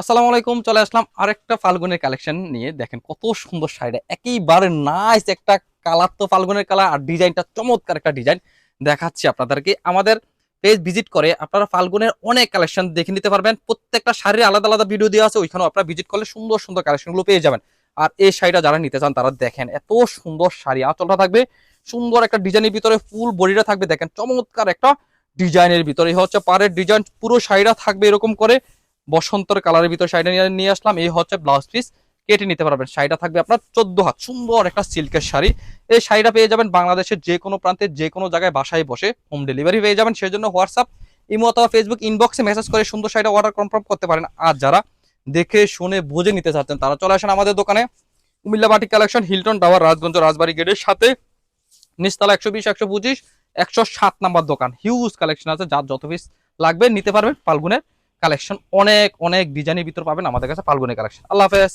আসসালামু আলাইকুম, চলে আসলাম আরেকটা ফাল্গুনের কালেকশন নিয়ে। দেখেন কত সুন্দর শাড়িটা, একেবারে নাইস একটা কালার তো ফাল্গুনের কালার আর ডিজাইনটা চমৎকার একটা ডিজাইন দেখাচ্ছি আপনাদেরকে। আমাদের পেজ ভিজিট করে আপনারা ফাল্গুনের অনেক কালেকশন দেখে নিতে পারবেন। প্রত্যেকটা শাড়ির আলাদা আলাদা ভিডিও দেওয়া আছে, ওইখানেও আপনারা ভিজিট করলে সুন্দর সুন্দর কালেকশনগুলো পেয়ে যাবেন। আর এই শাড়িটা যারা নিতে চান, তারা দেখেন এত সুন্দর শাড়ি, আঁচলটা থাকবে সুন্দর একটা ডিজাইনের ভিতরে, ফুল বডিটা থাকবে। দেখেন চমৎকার একটা ডিজাইনের ভিতরে হচ্ছে পাড়ের ডিজাইন, পুরো শাড়িটা থাকবে এরকম করে। বসন্তর কালারের ভিতরে শাড়িটা নিয়ে আসলাম। এই হচ্ছে ব্লাউজ পিস কেটে নিতে পারবেন। শাড়িটা থাকবে আপনার চোদ্দ হাত। সুন্দর একটা সিল্কের শাড়ি। এই শাড়িটা পেয়ে যাবেন বাংলাদেশের যে কোনো প্রান্তে, যে কোনো জায়গায় বাসায় বসে হোম ডেলিভারি পেয়ে যাবেন। সেই জন্য হোয়াটসঅ্যাপ ইমো অথবা ফেসবুক ইনবক্সে মেসেজ করে সুন্দর শাড়িটা অর্ডার কনফার্ম করতে পারেন। আর যারা দেখে, শুনে, বুঝে নিতে চাচ্ছেন, তারা চলে আসেন আমাদের দোকানে। Comilla batik collection Hilton tower Rajganj Rajbari গেটের সাথে। নিচতলা একশো বিশ, একশো পঁচিশ, একশো সাত নাম্বার দোকান। হিউজ কালেকশন আছে, যার যত পিস লাগবে, নিতে পারবেন। ফাল্গুনের কালেকশন অনেক অনেক ডিজাইনের ভিতর পাবেন আমাদের কাছে ফাল্গুনের কালেকশন। আল্লাহ হাফেজ।